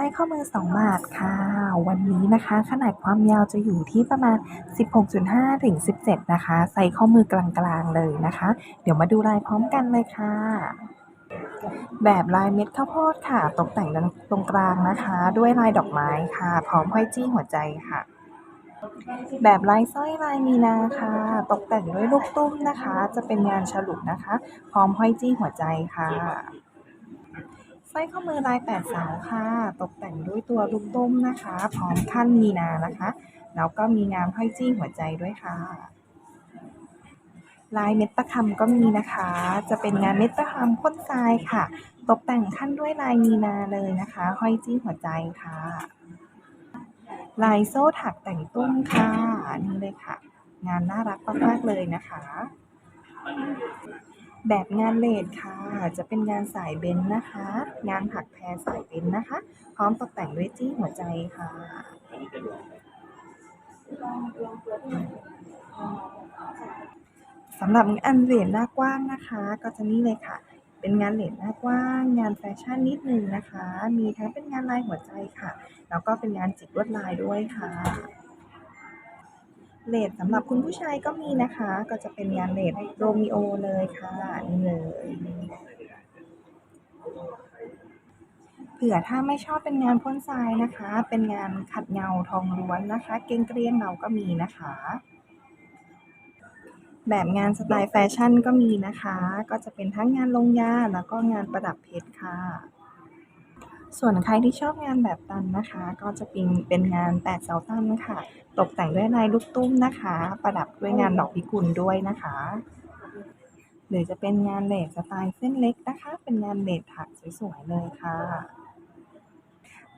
สร้ข้อมือ 2 บาทค่ะ วันนี้นะคะ ขนาดความยาวจะอยู่ที่ประมาณ 16.5 ถึง 17 นะคะไซส์ข้อมือกลางๆเลยนะคะ เดี๋ยวมาดูลายพร้อมกันเลยค่ะ แบบลายเม็ดข้าวโพดค่ะ ตกแต่งตรงกลางนะคะ ด้วยลายดอกไม้ค่ะ พร้อมห้อยจี้หัวใจค่ะ แบบลายสร้อยลายมีนาค่ะ ตกแต่งด้วยลูกตุ้มนะคะ จะเป็นงานฉลุนะคะ พร้อมห้อยจี้หัวใจค่ะ ร้อยข้อมือลายแปดเสาค่ะ ตกแต่งด้วยตัวลูกตุ้มนะคะ พร้อมขั้นมีนานะคะ แล้วก็มีงานห้อยจี้หัวใจด้วยค่ะ ลายเม็ดประคำก็มีนะคะ จะเป็นงานเม็ดประคำพ่นทรายค่ะ ตกแต่งขั้นด้วยลายมีนาเลยนะคะ ห้อยจี้หัวใจค่ะ ลายโซ่ถักแต่งตุ้มค่ะ นี่เลยค่ะ งานน่ารักมากๆเลยนะคะ แบบงานเลดค่ะ จะเป็นงานสายเบนนะคะ งานถักแพรสายเบนนะคะ พร้อมตกแต่งด้วยจี้หัวใจค่ะสำหรับงานเหรียญหน้ากว้างนะคะ ก็จะนี่เลยค่ะ เป็นงานเหรียญหน้ากว้าง งานแฟชั่นนิดนึงนะคะ มีทั้งเป็นงานลายหัวใจค่ะ แล้วก็เป็นงานจิกลวดลายด้วยค่ะ เลดสำหรับคุณผู้ชายก็มีนะคะ ก็จะเป็นงานเลดโรมิโอเลยค่ะนี่เลยเผื่อถ้าไม่ชอบเป็นงานพ่นทรายนะคะ เป็นงานขัดเงาทองล้วนนะคะ เกงเกรียงเงาก็มีนะคะ แบบงานสไตล์แฟชั่นก็มีนะคะ ก็จะเป็นทั้งงานลงยาแล้วก็งานประดับเพชรค่ะ ส่วนใครที่ชอบงานแบบตันนะคะ ก็จะเป็นเป็นงานแปดเสาตันค่ะ ตกแต่งด้วยลายลูกตุ้มนะคะ ประดับด้วยงานดอกพิกุลด้วยนะคะ หรือจะเป็นงานเลดสไตล์เส้นเล็กนะคะ เป็นงานเลดถักสวยๆเลยค่ะ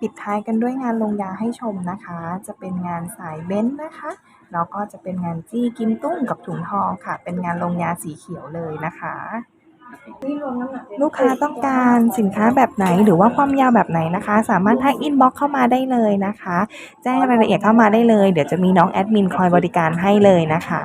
ปิดท้ายกันด้วยงานลงยาให้ชมนะคะ จะเป็นงานสายเบ้นนะคะ แล้วก็จะเป็นงานจี้กิมตุ้มกับถุงทองค่ะ เป็นงานลงยาสีเขียวเลยนะคะ ลูกค้าต้องการสินค้าแบบไหนหรือว่าความยาวแบบไหนนะคะ สามารถทักอินบ็อกเข้ามาได้เลยนะคะ แจ้งรายละเอียดเข้ามาได้เลย เดี๋ยวจะมีน้องแอดมินคอยบริการให้เลยนะคะ